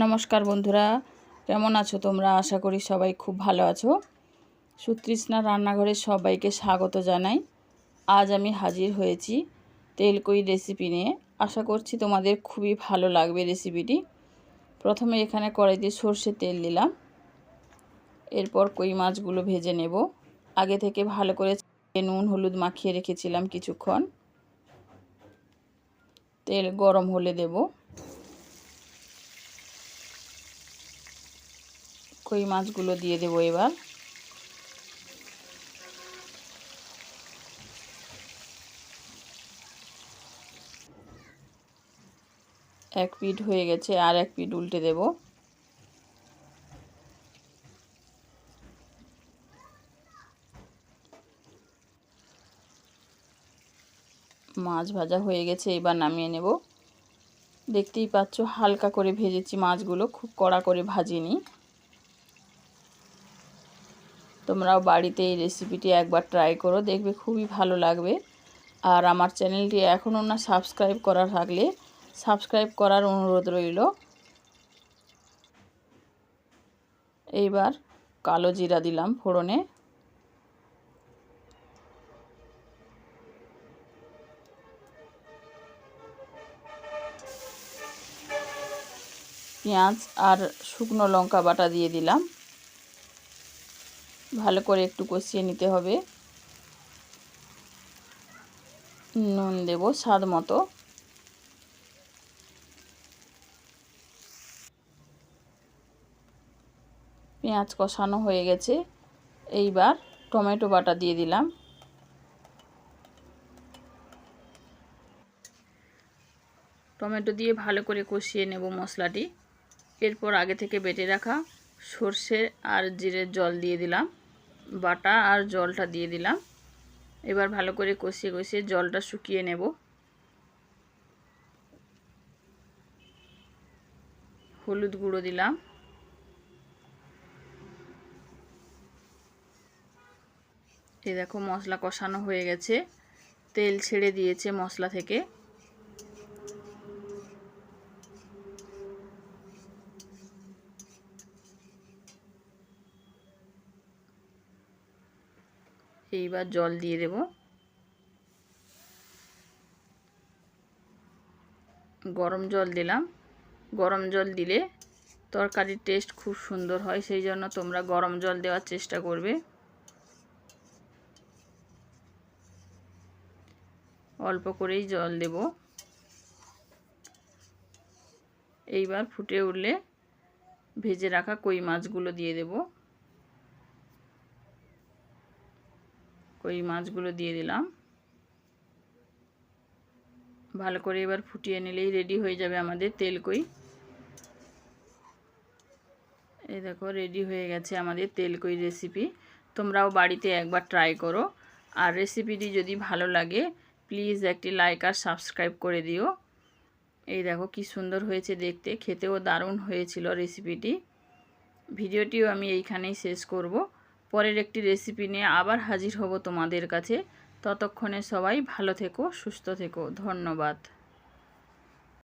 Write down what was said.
নমস্কার বন্ধুরা, কেমন আছো তোমরা? আশা করি সবাই খুব ভালো আছো। সুতৃষ্ণা রান্নাঘরে সবাইকে স্বাগত জানাই। আজ আমি হাজির হয়েছি তেলকই রেসিপি নিয়ে। আশা করছি তোমাদের খুবই ভালো লাগবে রেসিপিটি। প্রথমে এখানে কড়াইতে সর্ষে তেল দিলাম। এরপর কই মাছগুলো ভেজে নেব। আগে থেকে ভালো করে নুন, হলুদ মাখিয়ে রেখেছিলাম কিছুক্ষণ। তেল গরম হলে দেবো। কই মাছগুলো দিয়ে দেবো এবার। এক পিঠ হয়ে গেছে, আর এক পিঠ উল্টে দেব। মাছ ভাজা হয়ে গেছে, এবার নামিয়ে নেব। দেখতেই পাচ্ছ, হালকা করে ভেজেছি মাছগুলো, খুব কড়া করে ভাজিনি। তোমরাও বাড়িতে এই রেসিপিটি একবার ট্রাই করো, দেখবে খুবই ভালো লাগবে। আর আমার চ্যানেলটি এখনও না সাবস্ক্রাইব করা থাকলে সাবস্ক্রাইব করার অনুরোধ রইল। এইবার কালো জিরা দিলাম ফোড়নে। পেঁয়াজ আর শুকনো লঙ্কা বাটা দিয়ে দিলাম। ভালো করে একটু কষিয়ে নিতে হবে। নুন দেব স্বাদ মতো। পেঁয়াজ কষানো হয়ে গেছে। এইবার টমেটো বাটা দিয়ে দিলাম। টমেটো দিয়ে ভালো করে কষিয়ে নেব মশলাটি। এরপর আগে থেকে বেটে রাখা সর্ষে আর জিরের জল দিয়ে দিলাম। বাটা আর জলটা দিয়ে দিলাম। এবার ভালো করে কষিয়ে কষিয়ে জলটা শুকিয়ে নেব। হলুদ গুঁড়ো দিলাম। এই দেখো মশলা কষানো হয়ে গেছে। তেল ছেড়ে দিয়েছে মশলা থেকে। এইবার জল দিয়ে দেব। গরম জল দিলাম। গরম জল দিলে তরকারির টেস্ট খুব সুন্দর হয়, সেই জন্য তোমরা গরম জল দেওয়ার চেষ্টা করবে। অল্প করেই জল দেব। এইবার ফুটে উঠলে ভেজে রাখা কই মাছগুলো দিয়ে দেবো। কই মাছগুলো দিয়ে দিলাম। ভালো করে এবার ফুটিয়ে নিলেই রেডি হয়ে যাবে আমাদের তেল কই। এই দেখো, রেডি হয়ে গেছে আমাদের তেল কই রেসিপি তোমরাও বাড়িতে একবার ট্রাই করো। আর রেসিপিটি যদি ভালো লাগে প্লিজ একটি লাইক আর সাবস্ক্রাইব করে দিও। এই দেখো, কি সুন্দর হয়েছে দেখতে। খেতেও দারুণ হয়েছিল রেসিপিটি ভিডিওটিও আমি এইখানেই শেষ করব। পরের একটি রেসিপি নিয়ে আবার হাজির হব তোমাদের কাছে। ততক্ষণে সবাই ভালো থেকো, সুস্থ থেকো। ধন্যবাদ।